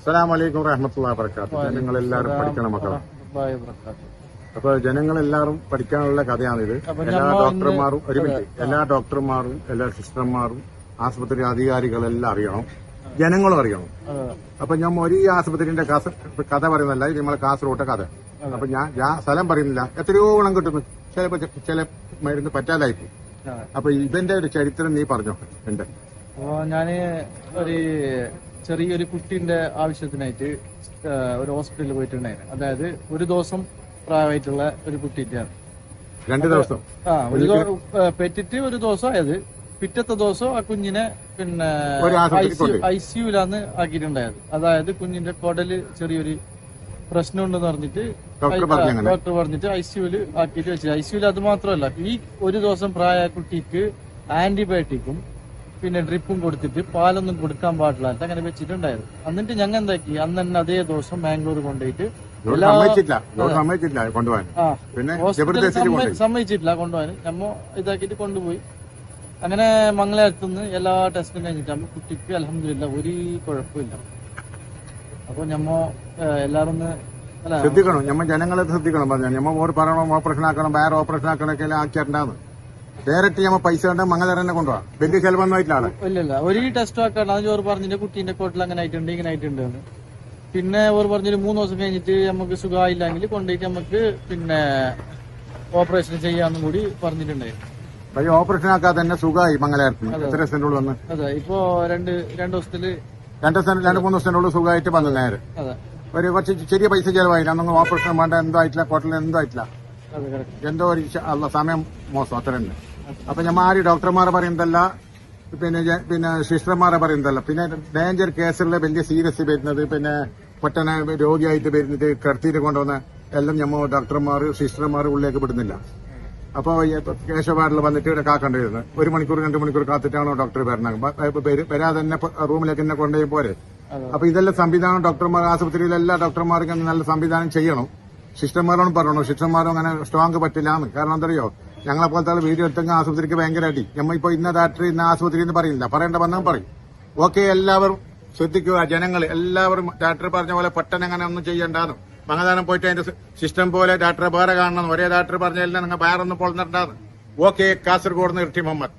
അസ്സലാമു അലൈക്കും റഹ്മത്തുള്ളാഹി വബറകാതുഹു ജനങ്ങൾ എല്ലാവരും പഠിക്കണം മക്കളെ. അപ്പൊ ജനങ്ങൾ എല്ലാവരും പഠിക്കാനുള്ള കഥയാണിത്. എല്ലാ ഡോക്ടർമാരും ഒരു മിനിറ്റ്. എല്ലാ ഡോക്ടർമാരും എല്ലാ സിസ്റ്റർമാരും ആശുപത്രി അധികാരികളെല്ലാം അറിയണം. ജനങ്ങളും അറിയണം. അപ്പൊ ഞാൻ ഒരു ഈ ആശുപത്രിന്റെ കഥ പറയുന്നല്ല ഇത് നമ്മളെ കാസർഗോട്ടെ കഥ. അപ്പൊ ഞാൻ ഞാൻ സ്ഥലം പറയുന്നില്ല. എത്രയോ ഗുണം കിട്ടുന്നു. ചിലപ്പോ ചില മരുന്ന് പറ്റാതായിപ്പോ. അപ്പൊ ഇതിന്റെ ഒരു ചരിത്രം നീ പറഞ്ഞോ? എന്റെ ഞാൻ ഒരു ചെറിയൊരു കുട്ടീന്റെ ആവശ്യത്തിനായിട്ട് ഒരു ഹോസ്പിറ്റലിൽ പോയിട്ടുണ്ടായിരുന്നു. അതായത് ഒരു ദിവസം പ്രായമായിട്ടുള്ള ഒരു കുട്ടീന്റെയാണ്. രണ്ട് ദിവസം? ആ ഒരു പെറ്റിറ്റ് പെറ്റിട്ട് ഒരു ദിവസം ആയത്. പിറ്റത്തെ ദിവസം ആ കുഞ്ഞിനെ പിന്നെ. ഐ സിയുലാന്ന് ആക്കിയിട്ടുണ്ടായത്. അതായത് കുഞ്ഞിന്റെ കുടൽ ചെറിയൊരു പ്രശ്നമുണ്ടെന്ന് പറഞ്ഞിട്ട് ഡോക്ടർ പറഞ്ഞിട്ട് ഐ സിയുൽ ആക്കിയിട്ട് വെച്ചു. ഐ സിയുൽ അത് മാത്രമല്ല ഈ ഒരു ദിവസം പ്രായ കുട്ടിക്ക് ആന്റിബയോട്ടിക്കും പിന്നെ ഡ്രിപ്പും കൊടുത്തിട്ട് പാലൊന്നും കൊടുക്കാൻ പാടില്ല. അങ്ങനെ വെച്ചിട്ടുണ്ടായിരുന്നു. എന്നിട്ട് ഞങ്ങൾ എന്താക്കി? അന്ന് തന്നെ അതേ ദിവസം ബാംഗ്ലൂർ കൊണ്ടുപോയിട്ട് സമ്മതിച്ചിട്ടില്ല. കൊണ്ടുപോകാൻ. നമ്മ ഇതാക്കിട്ട് കൊണ്ടുപോയി. അങ്ങനെ മംഗലാപുരത്തുനിന്ന് എല്ലാ ടെസ്റ്റും കഴിഞ്ഞിട്ടാകുമ്പോ കുട്ടിക്ക് അലഹമില്ല ഒരു കുഴപ്പമില്ല. അപ്പൊ നമ്മ എല്ലാരും ശ്രദ്ധിക്കണം. ഞമ്മ ജനങ്ങളെ ശ്രദ്ധിക്കണം പറഞ്ഞു ഞമ്മ ഓർ പറയണം ഓപ്പറേഷൻ ആക്കണം വേറെ ഓപ്പറേഷൻ ആക്കണൊക്കെ ആക്കിയിട്ടുണ്ടാന്ന് ഡയറക്റ്റ് ഞമ്മ പൈസ കണ്ട മംഗലം തന്നെ കൊണ്ടുപോകാം വലിയ ചെലവൊന്നും ഇല്ല ഇല്ല ഒരു ടെസ്റ്റ് ആക്കാണ്ട്. അത് ചോറ് പറഞ്ഞിട്ട് കുട്ടീന്റെ കോട്ടിൽ അങ്ങനെ ആയിട്ടുണ്ട് ഇങ്ങനെ ആയിട്ടുണ്ട്. പിന്നെ ഓർ പറഞ്ഞൊരു മൂന്ന് ദിവസം കഴിഞ്ഞിട്ട് നമുക്ക് സുഖമായില്ലെങ്കിൽ കൊണ്ടുപോയിട്ട് നമുക്ക് പിന്നെ ഓപ്പറേഷൻ ചെയ്യാന്നും കൂടി പറഞ്ഞിട്ടുണ്ടായിരുന്നു. പക്ഷേ ഓപ്പറേഷൻ ആക്കാതെ തന്നെ സുഖമായി മംഗലാരത്തിന്. എത്ര വന്ന്? അതെ ഇപ്പോ രണ്ട് രണ്ട് ദിവസത്തിൽ രണ്ട് ദിവസം രണ്ട് മൂന്ന് ദിവസത്തിനുള്ളിൽ സുഖമായിട്ട് വന്നു നേരെ. ഒരു കുറച്ച് ചെറിയ പൈസ ചെലവായില്ല അന്നൊന്നും ഓപ്പറേഷൻ വേണ്ട എന്തോ ആയിട്ടില്ല കോട്ടലിൽ എന്തോ ആയിട്ടില്ല. എന്തോ ഒരു സമയം മോശം അത്ര തന്നെ അപ്പൊ ഞാൻ മാറി ഡോക്ടർമാരെ പറയുന്നതല്ല പിന്നെ പിന്നെ സിസ്റ്റർമാരെ പറയുന്നതല്ല. പിന്നെ ഡേഞ്ചർ കേസുകളിലെ വലിയ സീരിയസ് വരുന്നത് പിന്നെ പെട്ടെന്ന് രോഗിയായിട്ട് വരുന്നത് കിടത്തിയിട്ട് കൊണ്ടുവന്ന എല്ലാം ഞമ്മ ഡോക്ടർമാർ സിസ്റ്റർമാർ ഉള്ളിലേക്ക് വിടുന്നില്ല അപ്പോൾ കേശവാറിൽ വന്നിട്ട് ഇവിടെ കാക്കേണ്ടിയിരുന്നു ഒരു മണിക്കൂർ രണ്ട് മണിക്കൂർ കാത്തിട്ടാണോ ഡോക്ടർ വരണം വരാതെ തന്നെ റൂമിലേക്ക് തന്നെ കൊണ്ടുപോയി പോരെ. അപ്പൊ ഇതെല്ലാം സംവിധാനം ഡോക്ടർമാർ ആശുപത്രിയിലെ എല്ലാ ഡോക്ടർമാർക്കും നല്ല സംവിധാനം ചെയ്യണം. സിസ്റ്റർമാരോടും പറയണം സിസ്റ്റർമാരും അങ്ങനെ സ്ട്രോങ് പറ്റില്ല കാരണം എന്തറിയോ? ഞങ്ങളെ പോലത്തെ വീഡിയോ എടുത്തെങ്കിൽ ആശുപത്രിക്ക് ഭയങ്കര അടി നമ്മ ഇപ്പൊ ഇന്ന ഡാക്ടർ ഇന്ന ആശുപത്രി എന്ന് പറയുന്നില്ല പറയേണ്ട വന്നാൽ പറയും. ഓക്കെ എല്ലാവരും ശ്രദ്ധിക്കുക ജനങ്ങൾ എല്ലാവരും ഡാക്ടർ പറഞ്ഞ പോലെ പെട്ടെന്ന് അങ്ങനെ ഒന്നും ചെയ്യണ്ടാന്ന്. മംഗദാനം പോയിട്ട് അതിന്റെ സിസ്റ്റം പോലെ ഡാക്ടറെ വേറെ കാണണം ഒരേ ഡാക്ടർ പറഞ്ഞ എല്ലാം നിങ്ങൾ വേറെ ഒന്നും പൊളന്നിട്ടുണ്ടാന്ന് ഓക്കെ കാസർഗോഡ് നിന്ന് ഇർട്ടി മുഹമ്മദ്.